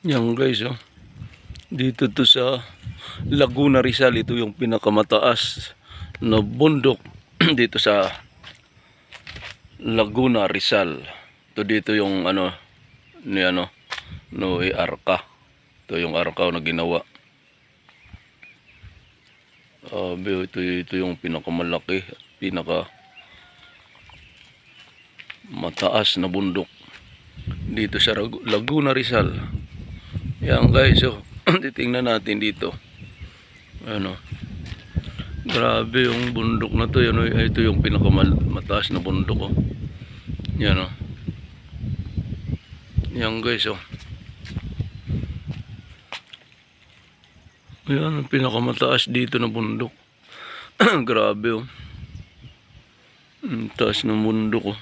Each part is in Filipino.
Yan guys, oh. Dito to sa Laguna Rizal, ito yung pinakamataas na bundok dito sa Laguna Rizal. Ito dito yung ano ni ano Noe Arca. Ito yung arca na ginawa. Sabi, ito, ito yung pinakamalaki, pinaka mataas na bundok dito sa Laguna Rizal. Yan guys, oh. titingnan natin dito. Ano. Grabe yung bundok na to. Yan, oh. ito yung pinakamataas na bundok. Oh. Yan oh. Yan guys, oh. Yan, pinakamataas dito na bundok. Grabe, oh. Ang taas ng bundok, oh.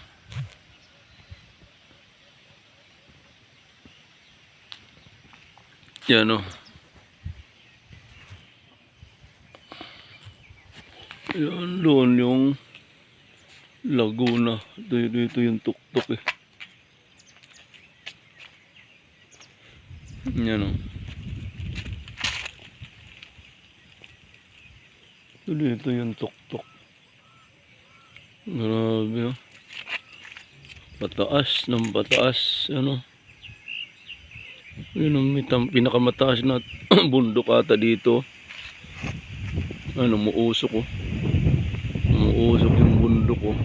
Yan, oh. Yan, doon yung Laguna. Dito, dito yung tuktok, eh. Yan, oh. Dito yung tuktok. Grabe, oh. Pataas ng pataas, ano. Yun ang mitang, pinakamataas na bundok ata dito. Ano, muusok, oh. Muusok yung bundok, oh.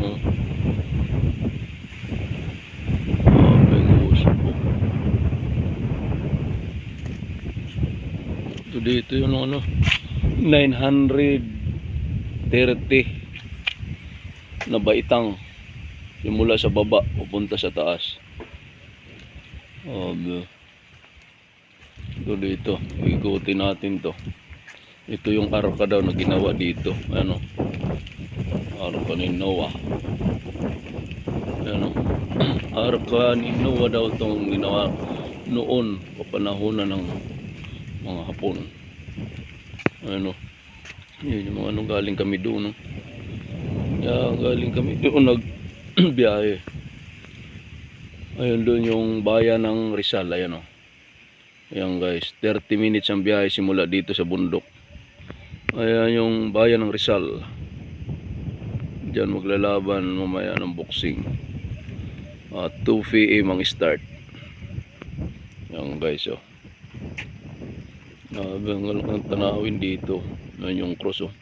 Oh. Muusok, oh. Ito dito yung ano, 930 na baitang simula sa baba pupunta sa taas. Obe. Ito dito, ikutin natin to. Ito yung arka daw na ginawa dito. Ano? Arka ni Noah. Ano? Arka ni Noah daw itong ginawa noon papanahonan ng mga Hapon. Ano? Yun yung mga ano galing kami doon. No? Yeah, galing kami doon nagbiyahe. Ayun doon yung bayan ng Rizal. Ayan o. Ayan guys. 30 minutes ang biyahe simula dito sa bundok. Ayan yung bayan ng Rizal. Diyan maglalaban mamaya ng boxing. At 2 p.m. ang start. Ayan guys oh. Grabe ang ang tanawin dito. Ayan yung cross oh.